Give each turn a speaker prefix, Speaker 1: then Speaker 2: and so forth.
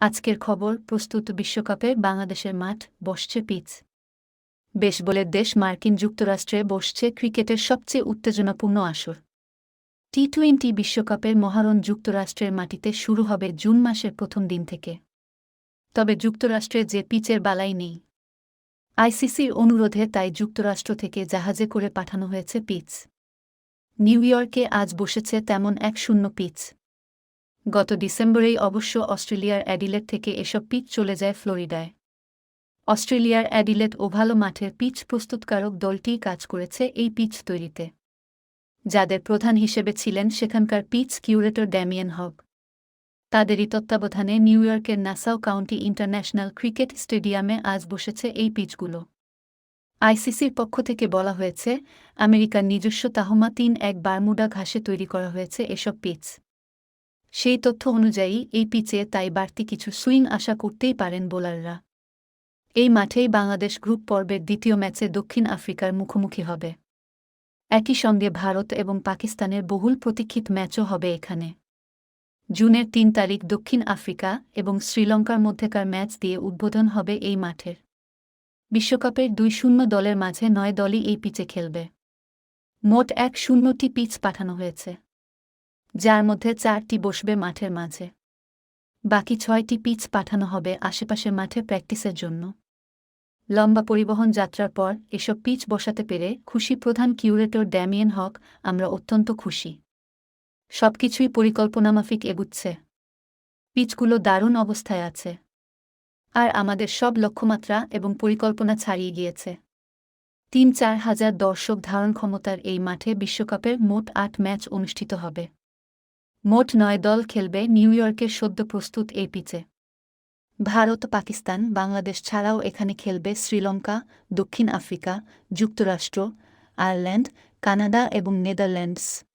Speaker 1: আজকের খবর প্রস্তুত বিশ্বকাপে বাংলাদেশের মাঠ বসছে পিচ। বেসবলের দেশ মার্কিন যুক্তরাষ্ট্রে বসছে ক্রিকেটের সবচেয়ে উত্তেজনাপূর্ণ আসর। টি টোয়েন্টি বিশ্বকাপের মহারণ যুক্তরাষ্ট্রের মাটিতে শুরু হবে জুন মাসের প্রথম দিন থেকে। তবে যুক্তরাষ্ট্রে যে পিচের বালাই নেই। আইসিসির অনুরোধে তাই যুক্তরাষ্ট্র থেকে জাহাজে করে পাঠানো হয়েছে পিচ। নিউ ইয়র্কে আজ বসেছে তেমন এক শূন্য পিচ। গত ডিসেম্বরেই অবশ্য অস্ট্রেলিয়ার অ্যাডিলেট থেকে এসব পিচ চলে যায় ফ্লোরিডায়। অস্ট্রেলিয়ার অ্যাডিলেট ওভালো মাঠের পিচ প্রস্তুতকারক দলটিই কাজ করেছে এই পিচ তৈরিতে। যাদের প্রধান হিসেবে ছিলেন সেখানকার পিচ কিউরেটর ড্যামিয়েন হব তাদেরই তত্ত্বাবধানে নিউ ইয়র্কের নাসাও কাউন্টি ইন্টারন্যাশনাল ক্রিকেট স্টেডিয়ামে আজ বসেছে এই পিচগুলো। আইসিসির পক্ষ থেকে বলা হয়েছে, আমেরিকার নিজস্ব তাহমা তিন এক বারমুডা ঘাসে তৈরি করা হয়েছে এসব পিচ। সেই তথ্য অনুযায়ী, এই পিচে তাই বাড়তি কিছু সুইং আশা করতেই পারেন বোলাররা। এই মাঠেই বাংলাদেশ গ্রুপ পর্বের দ্বিতীয় ম্যাচে দক্ষিণ আফ্রিকার মুখোমুখি হবে। একই সঙ্গে ভারত এবং পাকিস্তানের বহুল প্রতীক্ষিত ম্যাচও হবে এখানে। জুনের তিন তারিখ দক্ষিণ আফ্রিকা এবং শ্রীলঙ্কার মধ্যেকার ম্যাচ দিয়ে উদ্বোধন হবে এই মাঠের। বিশ্বকাপের দুই শূন্য দলের মাঝে নয় দলই এই পিচে খেলবে। মোট এক শূন্যটি পিচ পাঠানো হয়েছে। যার মধ্যে চারটি বসবে মাঠের মাঝে। বাকি ছয়টি পিচ পাঠানো হবে আশেপাশের মাঠে প্র্যাকটিসের জন্য। লম্বা পরিবহন যাত্রার পর এসব পিচ বসাতে পেরে খুশি প্রধান কিউরেটর ড্যামিয়েন হক, আমরা অত্যন্ত খুশি। সবকিছুই পরিকল্পনামাফিক এগুচ্ছে। পিচগুলো দারুণ অবস্থায় আছে। আর আমাদের সব লক্ষ্যমাত্রা এবং পরিকল্পনা ছাড়িয়ে গিয়েছে। তিন চার হাজার দর্শক ধারণ ক্ষমতার এই মাঠে বিশ্বকাপের মোট আট ম্যাচ অনুষ্ঠিত হবে। মোট নয় দল খেলবে নিউ ইয়র্কের সদ্য প্রস্তুত এই পিচে। ভারত, পাকিস্তান, বাংলাদেশ ছাড়াও এখানে খেলবে শ্রীলঙ্কা, দক্ষিণ আফ্রিকা, যুক্তরাষ্ট্র, আয়ারল্যান্ড, কানাডা এবং নেদারল্যান্ডস।